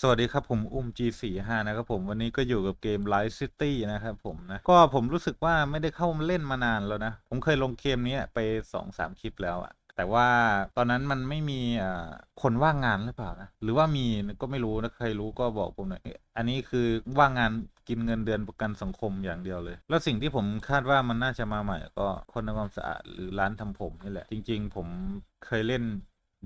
สวัสดีครับผม อุ้ม G45 นะครับผมวันนี้ก็อยู่กับเกม Light City นะครับผมนะ ก็ผมรู้สึกว่าไม่ได้เข้ามาเล่นมานานแล้วนะ ผมเคยลงเกมนี้ไป 2-3 คลิปแล้วอะแต่ว่าตอนนั้นมันไม่มีคนว่างงานหรือเปล่านะ หรือว่ามีก็ไม่รู้นะใครรู้ก็บอกผมหน่อยอันนี้คือว่างงานกินเงินเดือนประกันสังคมอย่างเดียวเลย แล้วสิ่งที่ผมคาดว่ามันน่าจะมาใหม่ ก็คนทำความสะอาดหรือร้านทำผมนี่แหละ จริง ๆ ผมเคยเล่น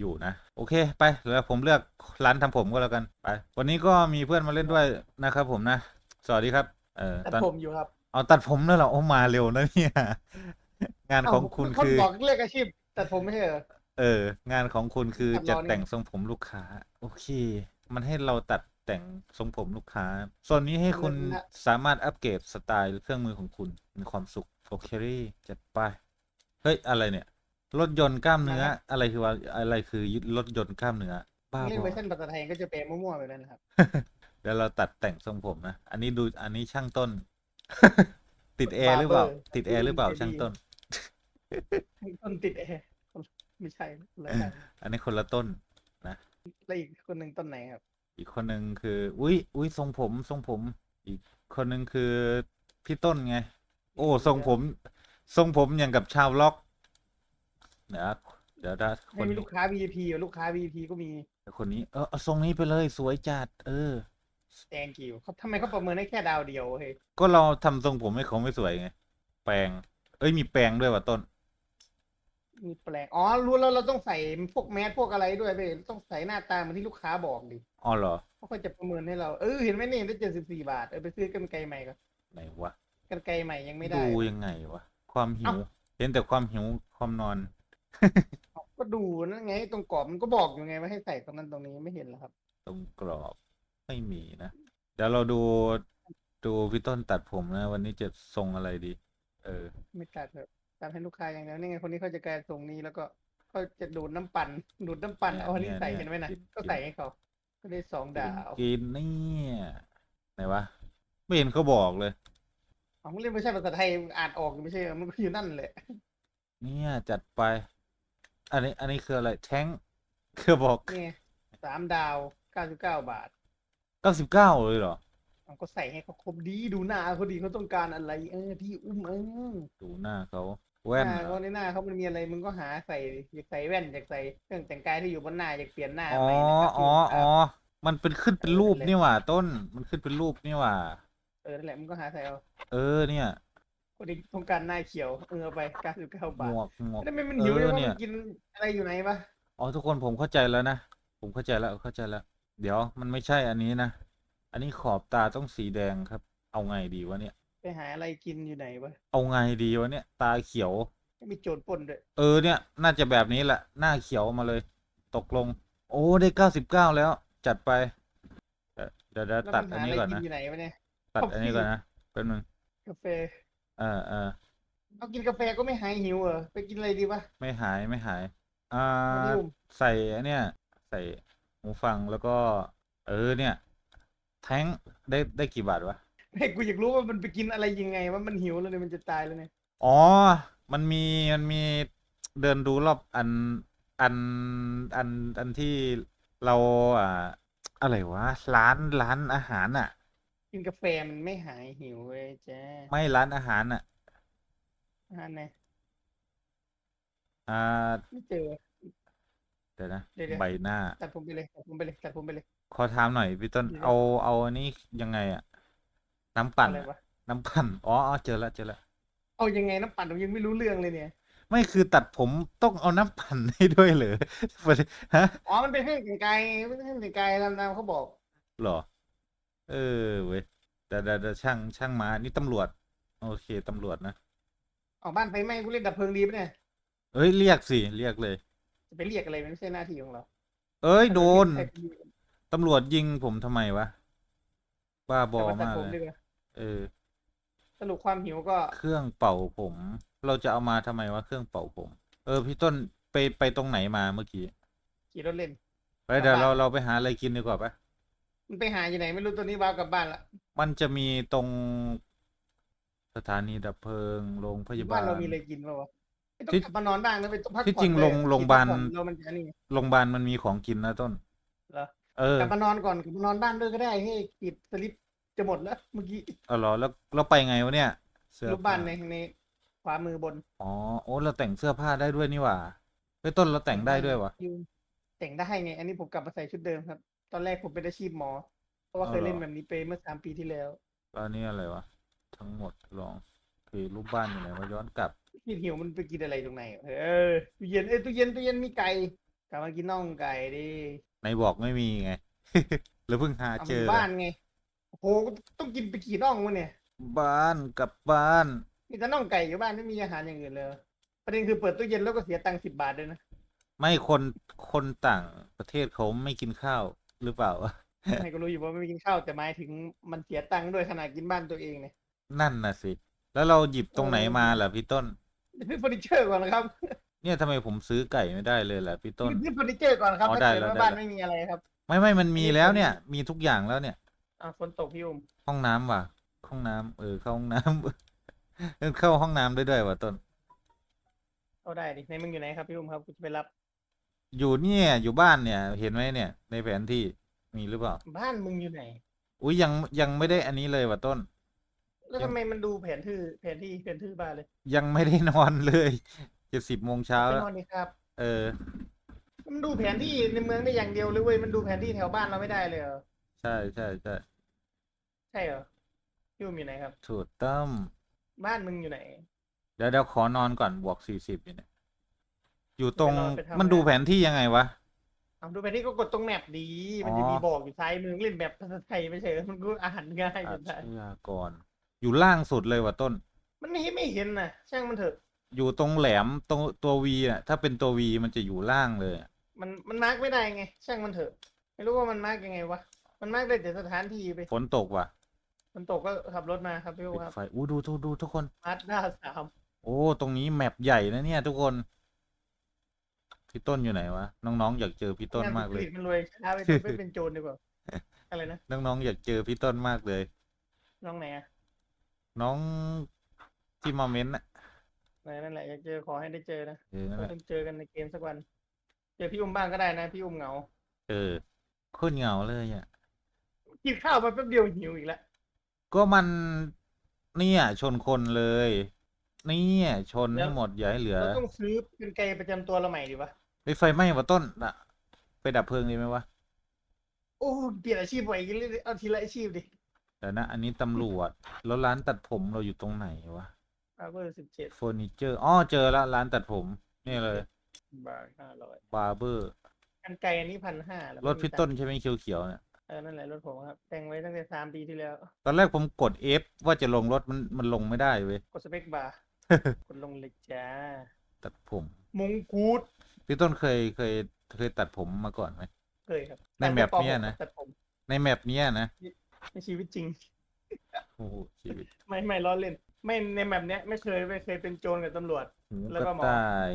อยู่นะ โอเคไปแล้วผมเลือกร้านทำผมก็แล้วกันไป วันนี้ก็มีเพื่อนมาเล่นด้วยนะครับ ผมนะ สวัสดีครับ เออตัดตอนผมอยู่ครับเอาตัดผมนั่นเหรอโอ้มาเร็วนะเนี่ยงานของคุณเอ้าคือเขาบอกเรียกอาชีพตัดผมไม่ใช่เหรอเออ งานของคุณคือตัดจัดเรานี่แต่งทรงผมลูกค้า โอเค มันให้เราตัดแต่งทรงผมลูกค้า ส่วนนี้ให้คุณสามารถอัปเกรดสไตล์เครื่องมือของคุณมีความสุขโอเคจัดไป เฮ้ย อะไรเนี่ย รถยนต์กล้ามเนื้อ อะไรคือว่าอะไรคือรถยนต์กล้ามเนื้อบ้าเล่นบเวออร์ชันภาษาไทยก็จะแปลมั่วๆไปแล้วนะครับ เดี๋ยวเราตัดแต่งทรงผมนะ อันนี้ดูอันนี้ช่างต้น ติดแอร์หรือเปล่า Barber ติดแอร์หรือเปล่าดีๆช่างต้น ต้นติดแอร์ไม่ใช่แล้วกันอันนี้คนละต้นแล้วอีกคนหนึ่งต้นไหนครับ อีกคนหนึ่งคือ อุ้ยอุ้ยทรงผมทรงผม อีกคนหนึ่งคือพี่ต้นไง โอ้ทรงผม ทรงผมอย่างกับชาวล็อก เดี๋ยวเดี๋ยวถ้าคไม่นมีนี้ลูกค้า VIP อะลูกค้า VIP ก็มี คนนี้เออเอาทรงนี้ไปเลยสวยจัด เออแตงกิวเขาทำไมเขาประเมินได้แค่ดาวเดียวเฮ้ยก็เราทำทรงผมให้เขาไม่สวยไง แปรงเอ้ยมีแปรงด้วยว่ะต้น มีแปลงอ๋อรู้แล้วเราต้องใส่พวกแมสพวกอะไรด้วยไปต้องใส่หน้าตาเหมือนที่ลูกค้าบอกดิอ๋อเหรอ เขาก็จะประเมินให้เราเออเห็นไหมนี่ได้เจ็ดสิบสี่บาทเออไปซื้อกันไกลใหม่ก็ไหนวะ กันไกลใหม่ยังไม่ได้ ดูยังไงวะ ความหิวเอ้าเห็นแต่ความหิวความนอน ก็ดูนั่นไง ตรงกรอบมันก็บอกอยู่ไงว่าให้ใส่ตรงนั้นตรงนี้ไม่เห็นเหรอครับ ตรงกรอบไม่มีนะ เดี๋ยวเราดูดูพี่ต้นตัดผมนะ วันนี้จะทรงอะไรดี เออ ไม่ตัดเถอะตัดให้ลูกค้าอย่างเดียวนี่ไงคนนี้เขาจะกลายทรงนี้แล้วก็ก็จะดูดน้ำปั่นดูดน้ำปั่นเนี่ยเอาอันนี้เนี่ยใส่เนี่ยเห็นไหมนะกินก็กินใส่ให้เขาก็ได้สองดาวกินเนี่ยไหนวะไม่เห็นเขาบอกเลยอ๋อมึงเล่นไม่ใช่ภาษาไทยอ่านออกอยู่ไม่ใช่เหรอมันก็อยู่นั่นแหละเนี่ยจัดไป อันนี้ อันนี้คืออะไร แท้งคือบอกนี่ไงสามดาวเก้าสิบเก้าบาทเก้าสิบเก้าเลยเหรอเอาก็ใส่ให้เขาครบดีดูหน้าเขาดีเขาต้องการอะไร เออที่อุ้มเออดูหน้าเขาหแว่นน้าเหรเขาอในหน้าเขามันมีอะไรมึงก็หาใส่อยากใส่แว่นอยากใส่เครื่องแต่งกายที่อยู่บนหน้าอยากเปลี่ยนหน้าอ๋อใหม่นะครับอ๋อที่อ๋ลูอกค้ามันเป็นขึ้นเป็นรูปเออนั่นแหละนี่หว่า ต้นมันขึ้นเป็นรูปนี่หว่า เออนั่นแหละมึงก็หาใส่เอาเออเนี่ย คนที่ต้องการหน้าเขียว เออเอาไปเก้าสิบเก้าหบามทวกหมวก แล้วไม่มันเอหิวเลยอว่าเนี่มัยนกินอะไรอยู่ไหนปะอ๋อทุกคนผมเข้าใจแล้วนะ ผมเข้าใจแล้วเข้าใจแล้ว เดี๋ยวมันไม่ใช่อันนี้นะ อันนี้ขอบตาต้องสีแดงครับ เอาไงดีวะเนี่ย ไปหาอะไรกินอยู่ไหนวะเอาไงดีวะเนี่ย ตาเขียวไม่มีโจรปล้นด้วยเออเนี่ย น่าจะแบบนี้แหละ หน้าเขียวมาเลย ตกลง โอ้ได้เก้าสิบเก้าแล้ว จัดไป เดี๋ยวเดี๋ยวเดี๋ยวแล้วตัดมันอันหานี้อะไรก่อนกินนะ อยู่ไหนวะเนี่ย ตัดคอฟอันนี้ฟี่ก่อนนะแป๊บนึงกาแฟ เออเออเอากินกาแฟก็ไม่หายหิวเหรอไปกินอะไรดีวะไม่หายไม่หาย อ่าไม่ได้อุ้มใส่อันเนี้ยใส่หูฟังแล้วก็ เออเนี่ย แท้งได้ได้กี่บาทวะให้กูอยากรู้ว่ามันไปกินอะไรยังไงว่ามันหิวแล้วเนี่ยมันจะตายแล้วเนี่ยอ๋อ มันมีมันมีเดินดูรอบอันอันอันอันที่เราอ่าอะไรวะร้านร้านอาหารอะ กินกาแฟมันไม่หายหิวเว้ยแจ้ไม่ร้านอาหารอะอาหารไหนอ่าไม่เจอ เดี๋ยวนะเดี๋ยวๆ ใบหน้า ตัดผมไปเลยตัดผมไปเลยตัดผมไปเลย ขอถามหน่อยพี่ต้น เดี๋ยว เอาเอาอันนี้ยังไงอะน้ำปั่นอะไรอะวะน้ำปั่นอ๋ออ๋อเจอแล้วเจอแล้วเอายังไงน้ำปั่นผมยังไม่รู้เรื่องเลยเนี่ย ไม่คือตัดผมต้องเอาน้ำปั่นให้ด้วยเหรอฮะอ๋อ มันเป็นเครื่องแต่งกายเป็นเครื่องแต่งกายตามตามเขาบอกหรอ เออเว้ยแต่แต่แต่ช่างช่างมานี่ตำรวจ โอเคตำรวจนะออกบ้านไฟไหม้กูเรียกดับเพลิงดีปะเนี่ยเอ้ยเรียกสิเรียกเลย จะไปเรียกอะไรมันไม่ใช่หน้าที่ของเรา เอ้ยโดนใครไปเรียกตำรวจยิงผมทำไมวะบ้าบอแต่ว่าตัดมากผมเลดียกว่าเออ สรุปความหิวก็ เครื่องเป่าผม เราจะเอามาทำไมวะเครื่องเป่าผม เออพี่ต้นไปไปตรงไหนมาเมื่อกี้ขี่รถเล่นไปเดี๋ยวกลัเราบบ้านเราไปหาอะไรกินดีกว่าปะ มันไปหาอยู่ไหนไม่รู้ตัวนี้ว้าวกลับบ้านละมันจะมีตรงสถานีดับเพลิงโรงพยาบาบ้านลเรามีอะไรกินป่าวะไม่ต้องที่กลับมานอนบ้างนะไปต้องพักที่ผ่อนจริงด้วยโรงโรงพยาบาลพักผ่อนเรามันจะนี่ โรงพยาบาลมันมีของกินนะต้นเหรอ เอเออกลับมานอนก่อนกลับมานอนบ้านด้วยก็ได้ให้ปิดสลิปจะหมดแล้วเมื่อกี้เอาเหรอแล้วเราไปไงวะเนี่ย เสื้อรูปบ้านผ้ในในขวามือบนอ๋อโอ้เราแต่งเสื้อผ้าได้ด้วยนี่หว่าเฮ้ยต้นเราแต่งได้ด้วยวะยืนแต่งได้ไง อันนี้ผมกลับมาใส่ชุดเดิมครับ ตอนแรกผมเป็นอาชีพหมอ เพราะว่าเอาเคยเหรอเล่นแบบนี้ไปเมื่อสามปีที่แล้ว แล้วอันนี่อะไรวะ ทั้งหมดลองคือรูปบ้านอยู่ไหนวะย้อนกลับพี่หิวมันไปกินอะไรตรงไหน เออตู้เย็นเอ้ยตู้เย็นตู้เย็นมีไก่กลับมากินน่องไก่ดิในบอกไม่มีไงหรือเพิ่งหาเอาเจมาอบ้านไงโอ้โหต้องกินไปกี่น่องวะเนี่ย บ้านกลับบ้าน มีแต่น่องไก่อยู่บ้านไม่มีอาหารอย่างอื่นเลย ประเด็นคือเปิดตู้เย็นแล้วก็เสียตังค์สิบบาทด้วยนะ ไม่คนคนต่างประเทศเขาไม่กินข้าว หรือเปล่าวะใครก็รู้อยู่ว่าไม่กินข้าวแต่หมายถึงมันเสียตังค์ด้วยขนาดกินบ้านตัวเองเนี่ยนั่นน่ะสิ แล้วเราหยิบตรงไหนเออมาล่ะพี่ต้นซื้อเฟอร์นิเจอร์ก่อนนะครับเนี่ยทำไมผมซื้อไก่ไม่ได้เลยล่ะพี่ต้น ซื้อเฟอร์นิเจอร์ก่อนครับอ๋อถ้าได้เกิดแล้วว่าได้บ้านแล้วไม่มีอะไรครับไม่ไม่มันมีอันนี้แล้วผมเนี่ย มีทุกอย่างแล้วเนี่ย อ่าฝนตกพี่อุ้มห้องน้ำว่ะ ห้องน้ำเออเข้าห้องน้ำ เออเข้าห้องน้ำได้ด้วยว่ะต้น เอาได้ดิในมึงอยู่ไหนครับพี่อุ้มครับกูจะไปรับ อยู่เนี่ยอยู่บ้านเนี่ย เห็นไหมเนี่ย ในแผนที่มีหรือเปล่า บ้านมึงอยู่ไหน อุ้ยยังยังไม่ได้อันนี้เลยว่ะต้น แล้วทำไมมันดูแผนที่แผนที่แผนที่บ้านเลยยังไม่ได้นอนเลยจะสิบโมงเช้าไปแล้วนอนดีครับ เออ มันดูแผนที่ในเมืองได้อย่างเดียวเลยเว้ยมันดูแผนที่แถวบ้านเราไม่ได้เลยเหรอใช่ใช่ใช่ใช่เหรอพี่อุ้มอยู่ไหนครับ ถูกต้องบ้านมึงอยู่ไหน เดี๋ยวเดี๋ยวขอนอนก่อนบวกสี่สิบเนี่ย อยู่ตรงไปนอนไปทำมันดูงานแผนที่ยังไงวะ เอาดูแผนที่ก็กดตรงแมปดี มันจะอ๋อมีบอกอยู่ซ้ายมือเล่นแบบภาษาไทยไม่ใช่เหรอมันก็อ่านง่ายอาจะตายชญากรอยู่ล่างสุดเลยว่ะต้น มันไม่ไม่เห็นนะช่างมันเถอะ อยู่ตรงแหลมตรงตัววีอะ ถ้าเป็นตัววีมันจะอยู่ล่างเลยอะมันมันมาร์กไม่ได้ไง ช่างมันเถอะ ไม่รู้ว่ามันมาร์กยังไงวะ มันมาร์กได้แต่สถานที่ไป ฝนตกว่ะมันตกก็ขับรถมาครับพี่ปิโอดครับไฟอู้ดูดูดูทุกคนมาร์ด้าสามโอ้ ตรงนี้แมปใหญ่นะเนี่ยทุกคน พี่ต้นอยู่ไหนวะ น้องๆอยากเจอพี่ต้นมากเลย มันรวยช้าไปไม่เป็นโจรดีกว่า อะไรนะ น้องๆอยากเจอพี่ต้นมากเลย น้องไหนอะน้องที่มาเม้นต์น่ะไหนนั่นแหละอยากเจอขอให้ได้เจอนะเออนั่นแหเราละต้องเจอกันในเกมสักวัน เจอพี่อุ้มบ้างก็ได้นะ พี่อุ้มเหงา เออโคตรเหงาเลยอะกินข้าวมาแป๊บเดียวหิวอีกแล้วก็มันเนี่ยชนคนเลย เนี่ยชนให้หมดอย่าให้เหลือเราต้องซื้อเป็นไกลประจำตัวเราใหม่ดีวะ ไปไฟไหม้วะต้นอะไปดับเพลิงดีไหมวะโอ้เปลี่ยนอาชีพบ่อยกันเลยเอาทีละอาชีพดิแต่นะ อันนี้ตำรวจ แล้วร้านตัดผมเราอยู่ตรงไหนวะเอาเบอร์สิบเจ็ดเฟอร์นิเจอร์อ๋อเจอแล้วร้านตัดผม นี่เลยบาทห้าร้อยบาร์เบอร์กันไกลอันนี้พันห้ารถพี่ต้นใช่ไหมเขียวๆเนี่ยเออนั่นแหละรถผมครับแต่งไว้ตั้งแต่สามปีที่แล้ว ตอนแรกผมกด F ว่าจะลงรถมันมันลงไม่ได้เว้ยกดสเปคบาร์ กดลงเลยจ้าตัดผม มงกุฎ พี่ต้นเคยเคยเคยตัดผมมาก่อนไหมเคยครับในแมปเนี่ยนะ ตัดผมในแมปเนี้ยนะ ในชีวิตจริง โอ้โหชีวิต ไม่ไม่ล้อเล่น ไม่ในแมปเนี้ยไม่เคยไม่เคยเป็นโจรกับตำรวจหูแล้วกก็ระหมอต่าย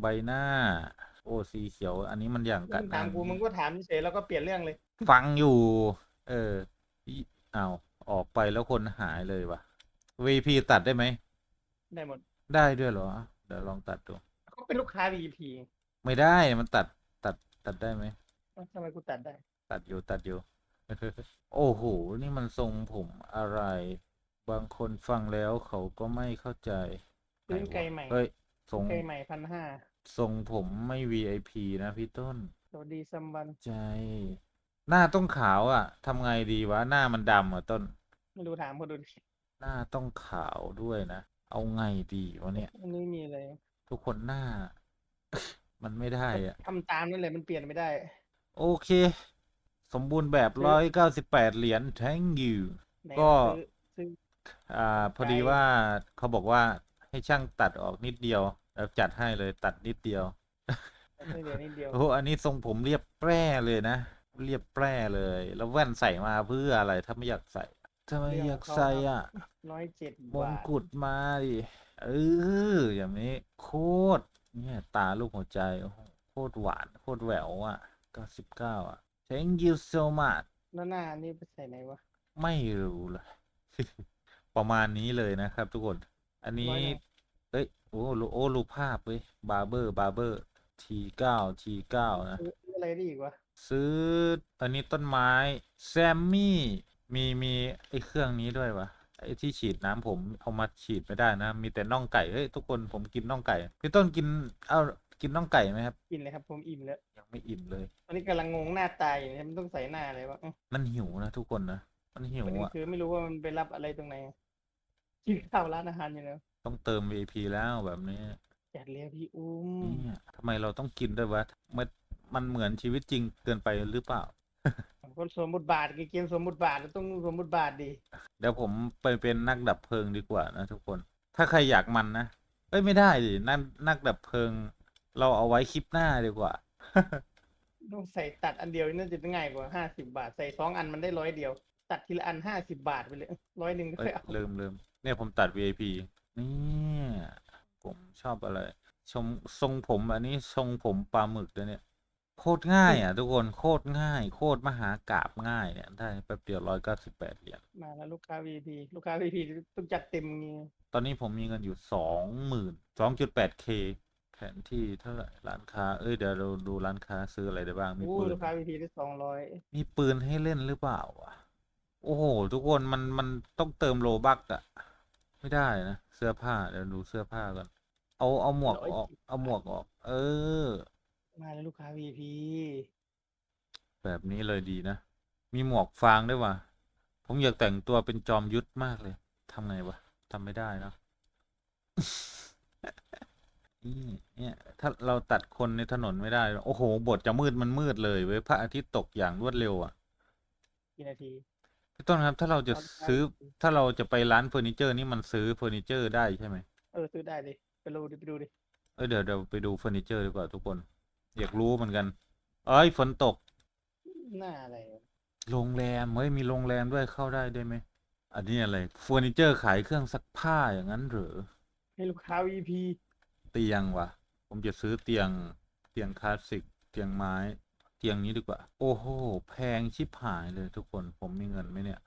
ใบหน้า โอ้สีเขียว อันนี้มันอย่างกัมึนงถามกูมึงก็ถามเฉยแล้วก็เปลี่ยนเรื่องเลย ฟังอยู่ เอออีอ้าวออกไปแล้วคนหายเลยวะ VP ตัดได้ไหม ได้หมด ได้ด้วยเหรอ เดี๋ยวลองตัดดู เขาเป็นลูกค้า VIP ไม่ได้มันตัดตัดตัดได้ไหมเอ้าทำไมกูตัดได้ ตัดอยู่ตัดอยู่ โอ้โห นี่มันทรงผมอะไร บางคนฟังแล้วเขาก็ไม่เข้าใจซื้อไหนวะไกลใหม่เฮ้ยทรงไกลใหม่พันห้าทรงผมไม่ VIP นะพี่ต้นสวัสดีซัมบันใจ หน้าต้องขาวอะทำไงดีวะ หน้ามันดำอะต้น ไม่รู้ถามคนดูดิหน้าต้องขาวด้วยนะ เอาไงดีวะเนี่ยอันนี้มีอะไรทุกคนหน้า มันไม่ได้อะ ทำตามนั่นแหละมันเปลี่ยนไม่ได้ โอเค สมบูรณ์แบบร้อยเก้าสิบแปดเหรียญ thank you ไหนก็ ซื้อซื้อ อ่า พอดีไกด์ว่าเขาบอกว่าให้ช่างตัดออกนิดเดียวแล้วจัดให้เลยตัดนิดเดียว ซื้อเดี๋ยวนิดเดียวโอ้โหอันนี้ทรงผมเรียบแปร่เลยนะ เรียบแปร่เลย แล้วแว่นใส่มาเพื่ออะไร ถ้าไม่อยากใส่ถ้าไม่อยากใส่อะ ร้อยเจ็ดมงบาทกุฎมาดิ เออ อย่างนี้ โคตร เนี่ยตาลูกหัวใจโอ้โหโคตรหวาน โคตรแหววอะเก้าสิบเก้าอะ thank you so much แล้วหน้านี่ไปใส่ไหนวะ ไม่รู้เลย ประมาณนี้เลยนะครับทุกคน อันนี้ร้อยหนึ่งเอ้ย โอ้รูโอ้รูปภาพเว้ยบาร์เบอร์ บาร์เบอร์ทีเก้าทีเก้านะซื้อซื้ออะไรได้อีกวะ ซื้อ อันนี้ต้นไม้ แซมมี่ มีมีไอ้เครื่องนี้ด้วยวะ ไอ้ที่ฉีดน้ำผมเอามาฉีดไม่ได้นะ มีแต่น่องไก่เฮ้ยทุกคนผมกินน่องไก่พี่ต้นกินเอากินน่องไก่ไหมครับกินเลยครับผมอิ่มแล้วยังไม่อิ่มเลยตอนนี้กำลังงงหน้าตายอยู่เนี่ยมันต้องใส่หน้าอะไรวะอื้อมันหิวนะทุกคนนะมันหิวประเด็นอะคือไม่รู้ว่ามันไปรับอะไรตรงไหนกินข้าวร้านอาหารอยู่แล้วต้องเติม VIP แล้วแบบนี้จัดเลยพี่อุ้มเนี่ยทำไมเราต้องกินด้วยวะมันมันเหมือนชีวิตจริงเกินไปหรือเปล่า คนสวมบทบาทเกมสวมบทบาทเราต้องสวมบทบาทดี เดี๋ยวผมไปเป็นนักดับเพลิงดีกว่านะทุกคน ถ้าใครอยากมันนะ เอ้ยไม่ได้ดิ นักนักดับเพลิง เราเอาไว้คลิปหน้าดีกว่า ต้องใส่ตัดอันเดียวน่าจะง่ายกว่าห้าสิบาท ใส่สองอันมันได้ร้อยเดียว ตัดทีละอันห้าสิบาทไปเลยร้อยหนึ่งก็เอ้ยค่อยเอาลืมลืมเนี่ยผมตัด VIP เนี่ยผมชอบอะไร ชมทรงผมอันนี้ทรงผมปลาหมึกเลยเนี่ย โคตรง่ายอะ ทุกคนโคตรง่าย โคตรมหากาบง่ายเนี่ยได้แป๊บเดียวร้อยเก้าสิบแปดเหรียญมาแล้วลูกค้า VIP ลูกค้า VIP ต้องจัดเต็มงี้ตอนนี้ผมมีเงินอยู่สองหมื่นสองจุดแปดเคแผนที่เท่าไหร่ร้านค้าเอ้ยเดี๋ยวเราดูร้านค้าซื้ออะไรได้บ้างมีโอ้ปืน ลูกค้า VIP ได้สองร้อยมีปืนให้เล่นหรือเปล่าวะโอ้โห ทุกคนมันมันต้องเติมโลบักอะไม่ได้นะ เสื้อผ้า เดี๋ยวดูเสื้อผ้าก่อน เอาเอาหมวกออก เอาหมวกออก เออ มาแล้วลูกค้า VIP แบบนี้เลยดีนะ มีหมวกฟางด้วยว่ะ ผมอยากแต่งตัวเป็นจอมยุทธมากเลย ทำไงวะ ทำไม่ได้เนอะนี่เนี่ย ถ้าเราตัดคนในถนนไม่ได้ โอ้โห บทจะมืดมันมืดเลยเว้ย พระอาทิตย์ตกอย่างรวดเร็วอะ กี่นาที พี่ต้นครับ ถ้าเราจะเอาได้ซื้อ ถ้าเราจะไปร้านเฟอร์นิเจอร์นี่มันซื้อเฟอร์นิเจอร์ได้ใช่ไหม เออ ซื้อได้ดิไปดูดิไปดูดิ เอ้ยเดี๋ยวเดี๋ยวไปดูเฟอร์นิเจอร์ดีกว่าทุกคน อยากรู้เหมือนกัน เอ้ยฝนตก หน้าอะไรวะโรงแรม เฮ้ย มีโรงแรมด้วยเข้าได้ด้วยไหม อันนี้อะไรเฟอร์นิเจอร์ขายเครื่องซักผ้าอย่างนั้นเหรือ ให้ลูกค้า VIP เตียงวะผมจะซื้อเตียงเตียงคลาสสิก เตียงไม้ เตียงนี้ดีกว่า โอ้โห แพงชิบหายเลยทุกคน ผมมีเงินไหมเนี่ย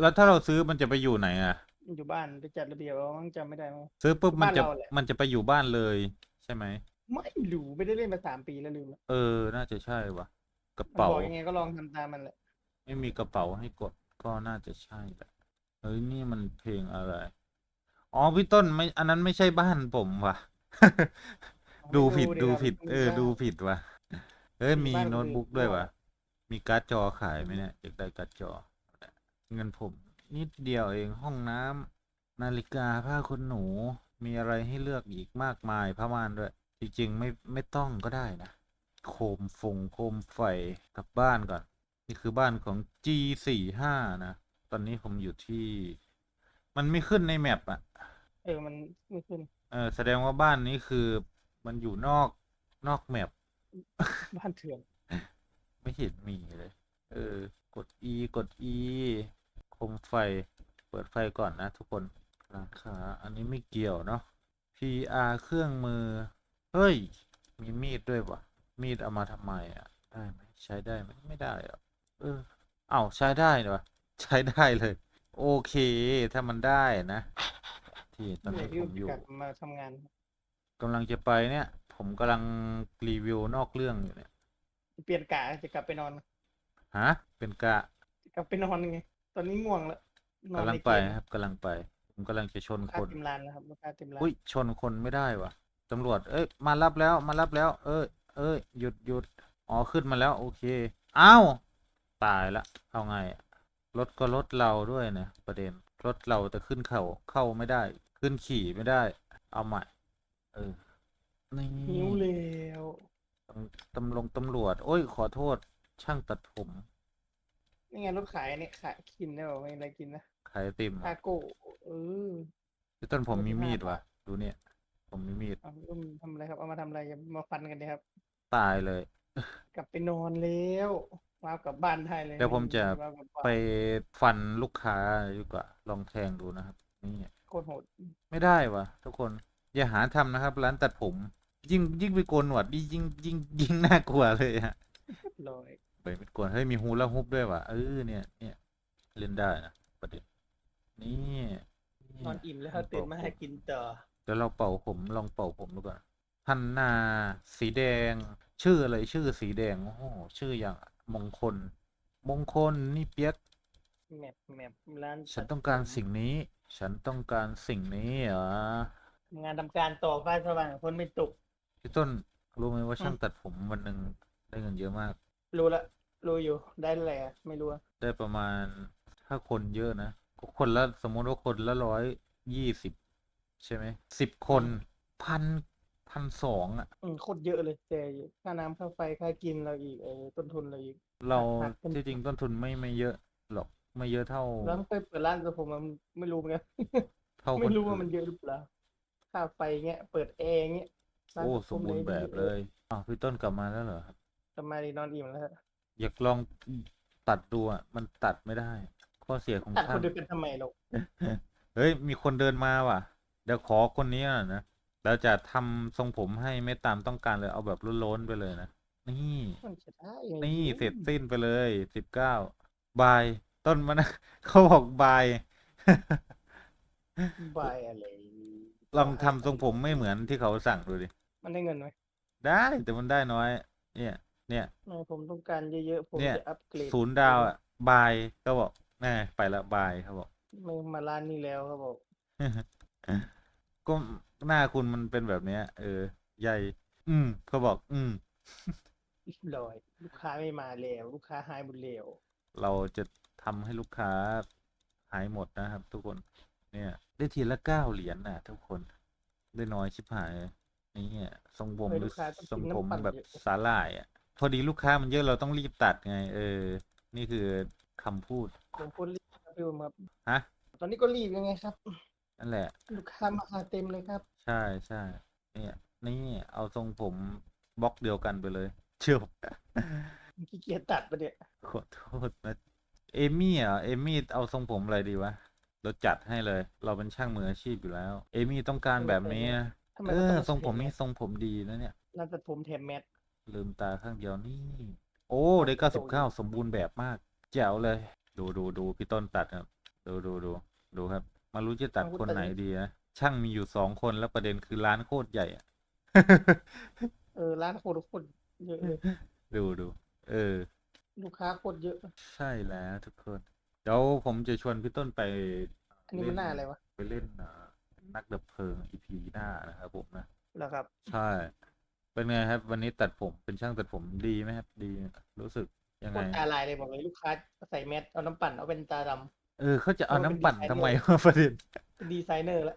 แล้วถ้าเราซื้อมันจะไปอยู่ไหนอะ อยู่บ้านไปจัดระเบียบเอามั้งจำไม่ได้มั้งซื้อปุ๊บมันจะบ้านเราแหละ มันจะไปอยู่บ้านเลย ใช่ไหม ไม่รู้ไม่ได้เล่นมาสามปีแล้วลืมละเออ น่าจะใช่วะกระมันเป๋าบอกยังไงก็ลองทำตามมันแหละ ไม่มีกระเป๋าให้กดก็น่าจะใช่แหละเฮ้ยนี่มันเพลงอะไร อ๋อพี่ต้นไม่อันนั้นไม่ใช่บ้านผมว่ะ ดูผิดดูผิด เออ ดูผิดว่ะเฮ้ยมีโน้ตบุ๊กด้วยว่ะ มีการ์ดจอขายไหมเนี่ยอยากได้การ์ดจอ เงินผมนิดเดียวเองห้องน้ำนาฬิกาผ้าขนหนู มีอะไรให้เลือกอีกมากมายผ้าม่านด้วย จริงๆไม่ไม่ต้องก็ได้นะ โคมฟงโคมไฟกลับบ้านก่อน นี่คือบ้านของ G สี่ห้านะ ตอนนี้ผมอยู่ที่ มันไม่ขึ้นในแมปอะเออ มันไม่ขึ้น เออ แสดงว่าบ้านนี้คือมันอยู่นอกนอกแมป บ้านเถื่อน ไม่เห็นมีเลย เออ กด E กด E โคมไฟ เปิดไฟก่อนนะทุกคนร้านค้าอันนี้ไม่เกี่ยวเนาะ PR เครื่องมือ เฮ้ย มีมีดด้วยวะมีดเอามาทำไมอะ ได้ไหมใช้ได้ไหมไม่ได้หรอกเออเอ้าใช้ได้เหรอใช้ได้เลย โอเคถ้ามันได้นะ ที่ตอนเนี่นี้ยพี่ผมอยู่กลับมาทำงานกำลังจะไปเนี่ย ผมกำลังรีวิวนอกเรื่องอยู่เนี่ยเปลี่ยนกะจะกลับไปนอนฮะเป็นกะจะกลับไปนอนไงตอนนี้ง่วงแล้วนอนกำลังในเกไปมครับกำลังไป ผมกำลังจะชนลูกคค้านเต็มร้านแล้วครับลูกค้าเต็มร้านอุ้ยชนคนไม่ได้วะ ตำรวจ เอ้ย มารับแล้ว มารับแล้ว เอ้ย เอ้ย หยุดหยุดอ๋อ ขึ้นมาแล้ว โอเค อ้าว ตายละ เอาไงอะรถก็รถเราด้วยนะ ประเด็น รถเราแต่ขึ้นเขาเข้าไม่ได้ ขึ้นขี่ไม่ได้ เอาใหม่ เออ นี่หิวแล้วตำตำรวจตำรวจ โอ้ย ขอโทษ ช่างตัดผม นี่ไงรถขายเนี่ยขายกินได้บอกไม่อะไรกินนะ ขายไอติมทาอะโก้เออพี่ต้นผมรถมีที่มีดห้าว่ะ ดูเนี่ย ผมมีมีดเอาเอามาทำอะไรครับ เอามาทำอะไรอย่ามาฟันกันดีครับ ตายเลย กลับไปนอนแล้วมากลับบ้านได้เลยเดี๋ยวผมจะว้าวกลับบ้านไปฟันลูกค้าดีกว่า ลองแทงดูนะครับ นี่ โคตรโหดไม่ได้วะทุกคนอย่าหาทำนะครับ ร้านตัดผม ยิ่งยิ่งไปโกนหนวดนี่ยิ่งยิ่งยิ่งน่ากลัวเลยฮะลอยไปไม่โกนเฮ้ยมีฮูลาฮุปด้วยว่ะเออเนี่ยเนี่ยเล่นได้นะประเด็นนี่นอนอิ่มแล้วให้ตื่นมาเป่ให้กินต่อ เดี๋ยวเราเป่าผมลองเป่าผมดูก่อนพันนาสีแดง ชื่ออะไรชื่อสีแดงโอ้โหชื่ออย่างมงคล มงคลนี่เปียกแมปแมปร้านฉันตัดต้องการผมสิ่งนี้ ฉันต้องการสิ่งนี้เหรอทำงานทำการต่อฟ้าสว่างคนไม่ตกพี่ต้นรู้ไหมว่าอืมช่างตัดผมวันหนึ่งได้เงินเยอะมาก รู้ละรู้อยู่ได้เท่าไหร่อะไม่รู้อะได้ประมาณถ้าคนเยอะนะก็คนละสมมติว่าคนละร้อยยี่สิบ ใช่ไหมสิบคนพันพันสองอะ อืมโคตรเยอะเลยแต่ค่าน้ำค่าไฟค่ากินเราอีกไอ้ต้นทุนเราอีก เราหักเป็น ที่จริงต้นทุนไม่ไม่เยอะหรอกไม่เยอะเท่าแล้วเคยเปิดร้านแต่ผมมันไม่รู้เหมือนกัน เท่าคไม่นรู้ว่าอื่มันเยอะหรือเปล่าค่าไฟเงี้ย เปิดแอร์เงี้ยร้านโอ้ตัดสผมบูรณ์ไหนแบดีบเลยอ้าวพี่ต้นกลับมาแล้วเหรอครับทำไมดีนอนอิ่มแล้วฮะอยากลองตัดดูอะมันตัดไม่ได้ ข้อเสียของตัดคช่างนเดียวกันทำไมหรอกเฮ้ยมีคนเดินมาว่ะ เดี๋ยวขอคนนี้หน่อยนะเราจะทำทรงผมให้ไม่ตามต้องการเลย เอาแบบโล้นๆไปเลยนะ นี่มันจะได้ไงนี่พี่เสร็จสิ้นไปเลยสิบเก้าบาย ต้นมันนะเขาบอกบาย บายอะไร ลองทำทรงผมไม่เหมือนที่เขาสั่งดูดิ มันได้เงินไหม ได้แต่มันได้น้อย เนี่ย เนี่ยไม่ผมต้องการเยอะๆ ผมเนี่ยจะอัปเกรดศูนย์ดาวอะ บายก็บอกแน่ไปละบายเขาบอก ไม่มาร้านนี้แล้วเขาบอก ก็หน้าคุณมันเป็นแบบเนี้ย เออ ใหญ่ อืมเขาบอก อืมลอย ลูกค้าไม่มาแล้ว ลูกค้าหายหมดแล้วเราจะทำให้ลูกค้าหายหมดนะครับ ทุกคน เนี่ย ได้ทีละเก้าเหรียญน่ะ ทุกคน ได้น้อยชิบหายเลยนี่เนี่ยทรงผมเฮ้ยหรืลูอกค้าต้องทรงกินผมน้ำปั่นแบบเยอะสาหร่ายอะ พอดีลูกค้ามันเยอะเราต้องรีบตัดไง เออ นี่คือคำพูดผมพูดรีบครับพี่ผมครับฮะตอนนี้ก็รีบยังไงครับ นั่นแหละ ลูกค้ามาเต็มเลยครับ ใช่ใช่เนี่ยนี่เอาทรงผมบล็อกเดียวกันไปเลย เชื่อผมขี้เกียจตัดไปะเนี่ยขอโทษนะเอมี่อะเอมี่เอาทรงผมอะไรดีวะเราจัดให้เลย เราเป็นช่างมืออาชีพอยู่แล้ว เอมี่ต้องการแบบนี้นะทำไมเอเขาอต้องทรงผมแถนี่ทรงผมดีนะเนี่ยร้านตัดผมแถมแมสลืมตาข้างเดียวนี่ โอ้ได้เก้าสิบเก้าสมบูรณ์แบบมาก แจ๋วเลย ดูดูดูพี่ต้นตัดครับ ดูดูดูดูครับ มารู้จะตัดคนไหนดีนะช่างมีอยู่สองคนแล้วประเด็นคือร้านโคตรใหญ่อะเออร้านโคตรโคตรเยอะเลยดูดูเออ ลูกค้าโคตรเยอะ ใช่แล้วทุกคน เดี๋ยวผมจะชวนพี่ต้นไปอันนี้มันหน้าอะไรวะไปเล่นอ่านักดับเพลิง EP หน้านะครับผมนะแล้วครับ ใช่ เป็นไงครับ วันนี้ตัดผมเป็นช่างตัดผมดีไหมครับ ดีรู้สึกยังโคไงตรตาลายเลยบอกเลยลูกค้าใส่แมสเอาน้ำปั่นเอาเป็นตาดำ เออเขาจะเอาเราเป็นน้ำปั่นดีไซเนอร์ทำไมวะประเด็นเป็นดีไซเนอร์แล้ว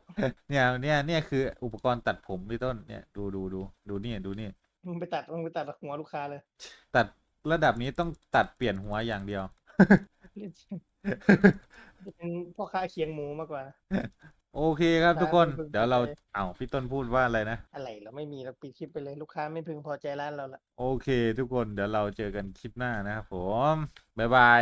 เนี่ยเนี่ยเนี่ยคืออุปกรณ์ตัดผมพี่ต้นเนี่ยดูดูดูดูนี่ดูนี่มึงไปตัดมึงไปตัดหัวลูกค้าเลย ตัดระดับนี้ต้องตัดเปลี่ยนหัวอย่างเดียวเป็นพ่อค้าเคียงหมูมากกว่า โอเคครับทุกคนครับเดี๋ยวเราโอเคเอาพี่ต้นพูดว่าอะไรนะ อะไรเราไม่มีเราปิดคลิปไปเลยลูกค้าไม่พึงพอใจร้านเราละโอเค ทุกคนเดี๋ยวเราเจอกันคลิปหน้านะครับผม บ๊ายบาย